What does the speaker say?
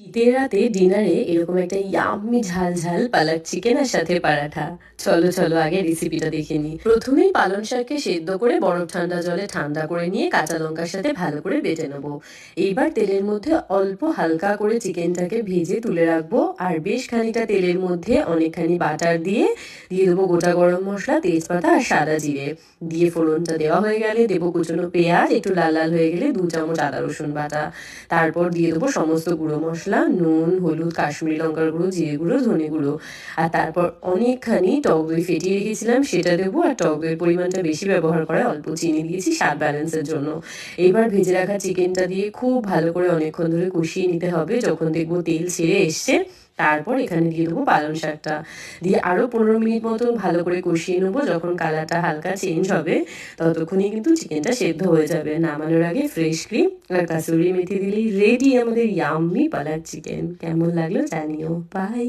শীতের রাতে ডিনারে এরকম একটা ইয়াম্মি ঝাল ঝাল পালক চিকেন আর সাথে পরাঠা। চলো চলো, আগে রেসিপিটা দেখে নিই। প্রথমেই পালং শাককে সেদ্ধ করে বরফ ঠান্ডা জলে ঠান্ডা করে নিয়ে কাঁচা লঙ্কার সাথে ভালো করে বেটে নেব। এইবার তেলের মধ্যে অল্প হালকা করে চিকেনটাকে ভেজে তুলে রাখব আর বেশ খানিকটা তেলের মধ্যে অনেকখানি বাটার দিয়ে দিয়ে দেবো গোটা গরম মশলা, তেজপাতা আর সাদা জিরে। দিয়ে ফোড়নটা দেওয়া হয়ে গেলে দেবো কুচনো পেঁয়াজ, একটু লাল লাল হয়ে গেলে দু চামচ আদা রসুন বাটা। তারপর দিয়ে দেবো সমস্ত গুঁড়ো মশলা। নুন, হলুদ, কাশ্মীরি লঙ্কার গুঁড়ো, জিরে গুঁড়ো, ধনে গুঁড়ো। আর তারপর অনেকখানি টক দই ফেটিয়ে রেখেছিলাম, সেটা দেবো। আর টক দইয়ের পরিমাণটা বেশি ব্যবহার করে অল্প চিনি দিয়েছি স্বাদ ব্যালেন্সের জন্য। এবার ভেজে রাখা চিকেনটা দিয়ে খুব ভালো করে অনেকক্ষণ ধরে কষিয়ে নিতে হবে। যখন দেখব তেল ছেড়ে এসছে তারপর এখানে দিয়ে দেবো পালং শাকটা। দিয়ে আরও পনেরো মিনিট মতন ভালো করে কষিয়ে নেব, যখন কালারটা হালকা চেঞ্জ হবে ততক্ষণই কিন্তু চিকেনটা সেদ্ধ হয়ে যাবে। নামানোর আগে ফ্রেশ ক্রিম আর কাসুরি মেথি দিলেই রেডি আমাদের ইয়াম্মি পালার চিকেন কেমন লাগল জানিও। বাই